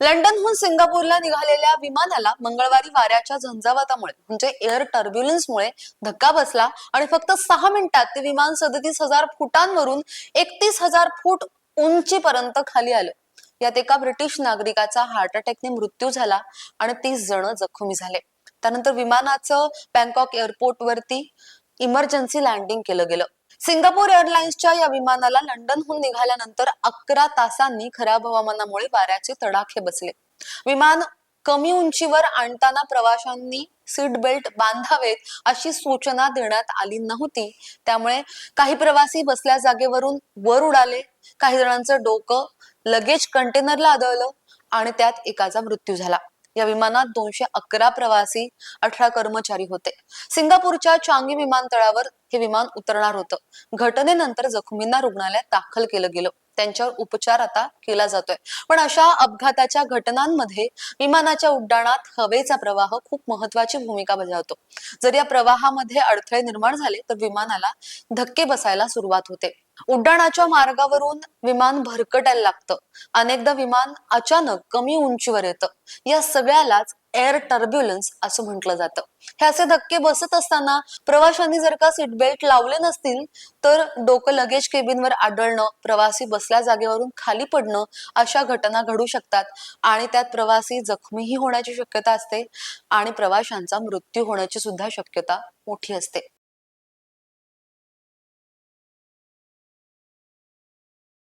लंडनहून सिंगापूरला निघालेल्या विमानाला मंगळवारी वाऱ्याच्या झंझावातामुळे म्हणजे एअर टर्ब्युलन्समुळे धक्का बसला आणि फक्त सहा मिनिटात ते विमान सदतीस हजार फुटांवरून एकतीस हजार फूट उंचीपर्यंत खाली आलं. यात एका ब्रिटिश नागरिकाचा हार्ट अटॅकने मृत्यू झाला आणि तीस जण जखमी झाले. त्यानंतर विमानाचं बँकॉक एअरपोर्ट वरती इमर्जन्सी लँडिंग केलं गेलं. सिंगापूर एअरलाइन्सच्या या विमानाला लंडनहून निघाल्यानंतर अकरा तासांनी खराब हवामानामुळे वाऱ्याचे तडाखे बसले. विमान कमी उंचीवर आणताना प्रवाशांनी सीट बेल्ट बांधावेत अशी सूचना देण्यात आली नव्हती. त्यामुळे काही प्रवासी बसल्या जागेवरून वर उडाले. काही जणांचं डोकं लगेज कंटेनरला आदळलं आणि त्यात एकाचा मृत्यू झाला. या विमानात दोनशे अकरा प्रवासी अठरा कर्मचारी होते. सिंगापूरच्या चांगी विमानतळावर हे विमान उतरणार होतं. घटनेनंतर जखमींना रुग्णालयात दाखल केलं गेलं. त्यांच्यावर उपचार आता केला जातोय. पण अशा अपघाताच्या घटनांमध्ये विमानाच्या उड्डाणात हवेचा प्रवाह खूप महत्वाची भूमिका बजावतो. जर या प्रवाहामध्ये अडथळे निर्माण झाले तर विमानाला धक्के बसायला सुरुवात होते. उड्डाणाच्या मार्गावरून विमान भरकटायला लागतं. अनेकदा विमान अचानक कमी उंचीवर येतं. या सगळ्यालाच एअर टर्ब्युलन्स असं म्हटलं जातं. हे असे धक्के बसत असताना प्रवाशांनी जर का सीट बेल्ट लावले नसतील तर डोकं लगेज केबिनवर आढळणं प्रवासी बसल्या जागेवरून खाली पडणं अशा घटना घडू शकतात. आणि त्यात प्रवासी जखमीही होण्याची शक्यता असते आणि प्रवाशांचा मृत्यू होण्याची सुद्धा शक्यता मोठी असते.